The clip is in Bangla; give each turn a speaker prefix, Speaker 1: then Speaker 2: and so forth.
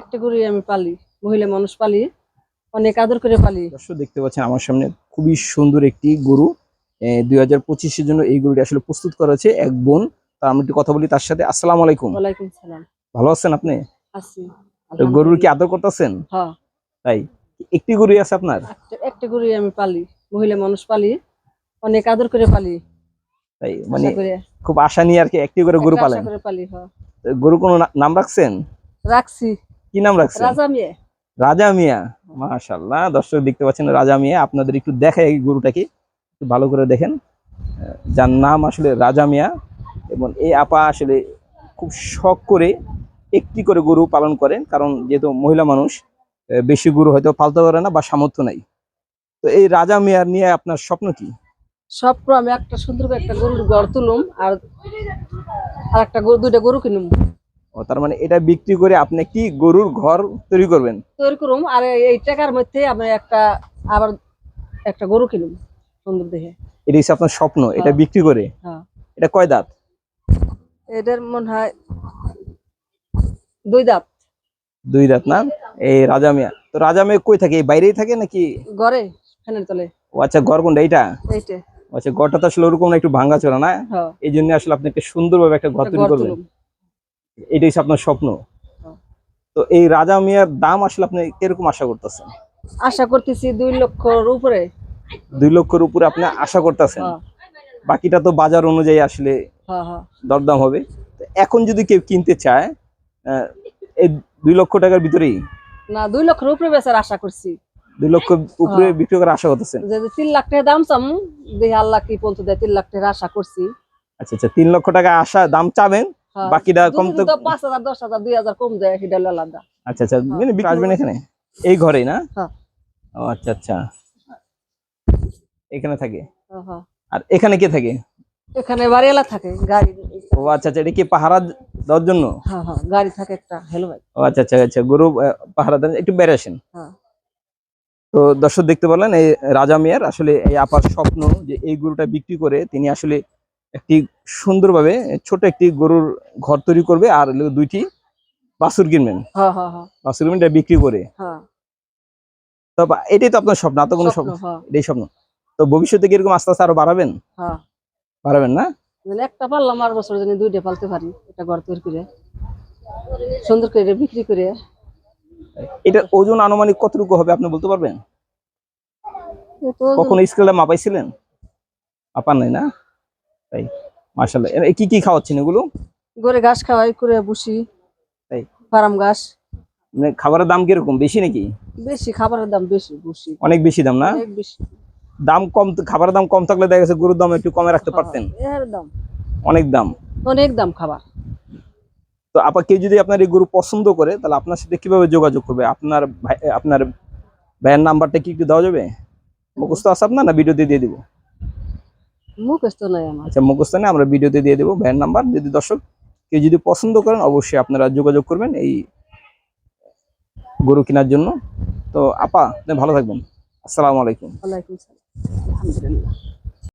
Speaker 1: একটা গরুই আমি পালি মহিলা মানুষ পালি অনেক আদর করে পালি।
Speaker 2: দর্শক দেখতে পাচ্ছেন আমার সামনে খুবই সুন্দর একটি গরু। দুই হাজার পঁচিশের জন্য এই গরুটি আসলে প্রস্তুত করা হয়েছে এক বোন। তার আমি একটু কথা বলি তার সাথে। আসসালামু আলাইকুম।
Speaker 1: ওয়ালাইকুম সালাম।
Speaker 2: ভালো আছেন আপনি?
Speaker 1: আছি।
Speaker 2: গরুর কি আদর করতেছেন?
Speaker 1: হ্যাঁ।
Speaker 2: তাই? একটি গরুই আছে আপনার?
Speaker 1: একটা- গরুই আমি পালি মহিলা মানুষ পালি অনেক আদর করে পালি।
Speaker 2: তাই মানে খুব আশা নিয়ে আর কি একটি করে গরু পালেন।
Speaker 1: হ্যাঁ।
Speaker 2: তো গরু কোনো নাম রাখছেন?
Speaker 1: রাখছি।
Speaker 2: কি নাম রাখছেন?
Speaker 1: রাজা মেয়ে।
Speaker 2: রাজা মিয়া মাশাল্লাহ দর্শক দেখতে পাচ্ছেন রাজা মিয়া আপনাদের একটু দেখাই এই গরুটাকে একটু ভালো করে দেখেন। যার নাম আসলে রাজা মিয়া এবং এই আপা আসলে খুব শখ করে একটি করে গরু পালন করেন কারণ যেহেতু মহিলা মানুষ বেশি গরু হয়তো পালতে পারে না বা সামর্থ্য নাই। তো এই রাজা মিয়ার নিয়ে আপনার স্বপ্ন কি?
Speaker 1: সব আমি একটা সুন্দর একটা গরুর ঘর তুলুম আর আর একটা গরু দুইটা গরু কিনুম।
Speaker 2: ও তার মানে এটা বিক্রি করে আপনি একটি গরুর ঘর তৈরি করবেন?
Speaker 1: তৈরি করুম আর এই টাকার মধ্যে আমি একটা আবার একটা গরু কিনুম সুন্দর দেখে।
Speaker 2: এটা হচ্ছে আপনার স্বপ্ন এটা
Speaker 1: হ্যাঁ।
Speaker 2: বিক্রি করে।
Speaker 1: হ্যাঁ।
Speaker 2: এটা কয় দাঁত?
Speaker 1: এদের মনে হয় দুই দাঁত।
Speaker 2: দুই দাঁত না? এই রাজা মিয়া তো রাজা মিয়া কই থাকে? এই বাইরেই থাকে নাকি?
Speaker 1: ঘরে ফ্যানের তলে।
Speaker 2: ও আচ্ছা ঘর কোনটা এইটা?
Speaker 1: এইটা।
Speaker 2: আচ্ছা ঘরটা তো আসলে ওরকম না একটু ভাঙা চোরা না?
Speaker 1: হ্যাঁ।
Speaker 2: এই জন্য আসলে আপনি একটা সুন্দরভাবে একটা ঘর তৈরি করবেন এটাই হচ্ছে আপনার স্বপ্ন।
Speaker 1: হ্যাঁ।
Speaker 2: তো এই রাজা মিয়ার দাম আসলে আপনি কীরকম আশা করতেছেন?
Speaker 1: আশা করতেছি দুই লক্ষর উপরে।
Speaker 2: দুই লক্ষের উপরে আপনি আশা করতেছেন?
Speaker 1: হ্যাঁ।
Speaker 2: বাকিটা তো বাজার অনুযায়ী আসলে
Speaker 1: হ্যাঁ হ্যাঁ।
Speaker 2: দরদাম হবে। এখন যদি কেউ কিনতে চায় এই দুই লক্ষ টাকার ভিতরেই?
Speaker 1: না দুই লক্ষর উপরে বেচার আশা করছি।
Speaker 2: দুই লক্ষ উপরে। বিক্রি করার আশা করতেছেন?
Speaker 1: যে তিন লাখ টাকা দাম চাম দেখি আল্লাহ কি পর্যন্ত দেয় তিন লাখ টাকা আশা করছি।
Speaker 2: আচ্ছা আচ্ছা তিন লক্ষ টাকা আশা দাম চাবেন। বাকিটা কম তো
Speaker 1: তো পাঁচ হাজার দশ হাজার দুই হাজার কম যায় সেটা হলো আলাদা।
Speaker 2: আচ্ছা আচ্ছা
Speaker 1: হ্যাঁ।
Speaker 2: মানে বিক্রি আসবেন এখানে? এই ঘরেই না?
Speaker 1: হ্যাঁ।
Speaker 2: ও আচ্ছা আচ্ছা। এখানে থাকে?
Speaker 1: হ্যাঁ, হ্যাঁ।
Speaker 2: আর এখানে কে থাকে?
Speaker 1: এখানে বাড়িওয়ালা থাকে গাড়ি।
Speaker 2: ও আচ্ছা আচ্ছা এটা কি পাহারা দেওয়ার জন্য?
Speaker 1: হ্যাঁ হ্যাঁ গাড়ি থাকে একটা ভাই।
Speaker 2: ও আচ্ছা আচ্ছা আচ্ছা গরু পাহারা দেন একটু বেড়ে আসেন।
Speaker 1: হ্যাঁ।
Speaker 2: তো দর্শক দেখতে পারলেন এই রাজা মিয়ার আসলে এই আপার স্বপ্ন যে এই গরুটা বিক্রি করে তিনি আসলে একটি সুন্দরভাবে ছোট একটি গরুর ঘর তৈরি করবে আর দুইটি বাছুর কিনবেন। বাছুর কিনবেন এটা বিক্রি করে।
Speaker 1: হ্যাঁ
Speaker 2: তো এটাই তো আপনার স্বপ্ন এত কোনো স্বপ্ন এটাই স্বপ্ন। তো ভবিষ্যতে কি এরকম আস্তে আস্তে আরও বাড়াবেন? বাড়াবেন না?
Speaker 1: একটা পারলাম আর বছর জানি দুইটা পালতে পারি এটা ঘর তৈরি করে। সুন্দর করে বিক্রি করে।
Speaker 2: এটা ওজন আনুমানিক কতটুকু হবে আপনি বলতে পারবেন? কখনো স্কেলটা মাপাইছিলেন? মাপান নাই না? তাই মার্শাল্লাহ কি কি খাওয়াচ্ছেন এগুলো?
Speaker 1: গড়ে ঘাস খাওয়াই করে বসি
Speaker 2: তাই।
Speaker 1: ফার্ম ঘাস।
Speaker 2: মানে খাবারের দাম কীরকম? বেশি নাকি?
Speaker 1: বেশি খাবারের দাম বেশি বসি
Speaker 2: অনেক বেশি দাম না?
Speaker 1: অনেক বেশি।
Speaker 2: দাম কম খাবারের দাম কম থাকলে দেখা গেছে গরুর দাম একটু কমে রাখতে পারতেন।
Speaker 1: এর দাম।
Speaker 2: অনেক দাম।
Speaker 1: অনেক দাম খাবার।
Speaker 2: তো আপা কেউ যদি আপনার এই গরু পছন্দ করে তাহলে আপনার সাথে কীভাবে যোগাযোগ করবে? আপনার ভাই আপনার ভাইয়ের নাম্বারটা কি একটু দেওয়া যাবে? মুখস্থ আছে আপনার না? ভিডিওতে দিয়ে দিব।
Speaker 1: মুখস্থ নয় আমার।
Speaker 2: আচ্ছা মুখস্থ নেই আমরা ভিডিওতে দিয়ে দেবো। ভ্যান নাম্বার যদি দর্শক কেউ যদি পছন্দ করেন অবশ্যই আপনারা যোগাযোগ করবেন এই গরু কেনার জন্য। তো আপা আপনি ভালো থাকবেন। আসসালামু আলাইকুম।
Speaker 1: ওয়ালাইকুম আসসালাম আলহামদুলিল্লাহ।